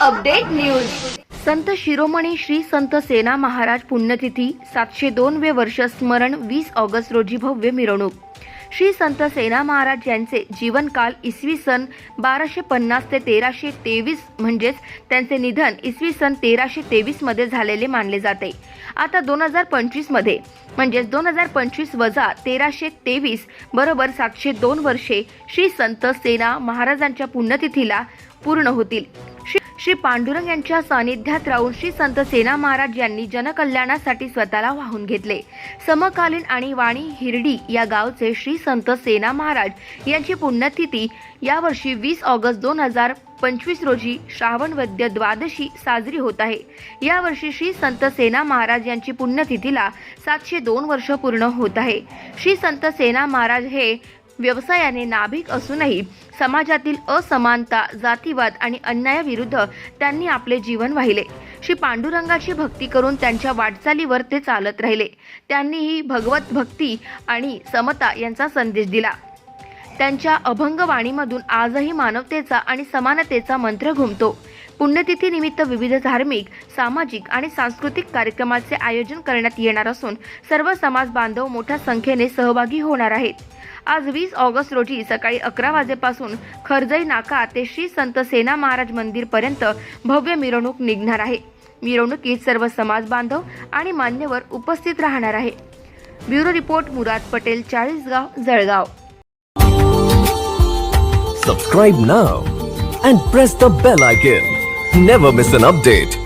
Update news. संत शिरोमणी श्री संत सेना महाराज पुण्यतिथी सातशे दोन वे वर्ष स्मरण वीस ऑगस्ट रोजी भव्य मिरवणूक. श्री संत सेना महाराज यांचे जीवनकाल इसवी सन बाराशे पन्नास ते तेराशे तेवीस म्हणजेच त्यांचे निधन इसवी सन तेराशे तेवीसमध्ये झालेले मानले जाते. आता दोन हजार पंचवीसमध्ये म्हणजेच दोन हजार पंचवीस वजा तेराशे तेवीस बरोबर सातशे दोन वर्षे श्री संत सेना महाराजांच्या पुण्यतिथीला पूर्ण होतील. श्री पांडुरंग यांच्या सानिध्यात राहून श्री संत सेना महाराज यांनी जनकल्याणासाठी स्वतःला वाहून घेतले. समकालीन आणि वाणी हिरडी या गावचे श्री संत सेना महाराज यांची पुण्यतिथी यावर्षी वीस ऑगस्ट दोन हजार पंचवीस रोजी श्रावण वद्य द्वादशी साजरी होत आहे. यावर्षी श्री संत सेना महाराज यांची पुण्यतिथीला सातशे दोन वर्ष पूर्ण होत आहे. श्री संत सेना महाराज हे व्यवसायाने नाभिक असूनही समाजातील असमानता जातीवाद आणि अन्यायाविरुद्ध त्यांनी आपले जीवन वाहिले. श्री पांडुरंगाची भक्ती करून त्यांच्या वाटचालीवर ते चालत राहिले. त्यांनीही भगवत भक्ती आणि समता यांचा संदेश दिला. त्यांच्या अभंगवाणीमधून आजही मानवतेचा आणि समानतेचा मंत्र घुमतो. पुण्यतिथीनिमित्त विविध धार्मिक सामाजिक आणि सांस्कृतिक कार्यक्रमाचे आयोजन करण्यात येणार असून सर्व समाज बांधव मोठ्या संख्येने सहभागी होणार आहेत. आज वीस ऑगस्ट रोजी सकाळी अकरा वाजेपासून खरजई नाका ते श्री संत सेना महाराज मंदिर पर्यंत भव्य मिरवणूक निघणार आहे. मिरवणुकीत सर्व समाज बांधव आणि मान्यवर उपस्थित राहणार आहे. Bureau report Murad Patel Chalisgaon Jalgaon. Subscribe now and press the bell icon never miss an update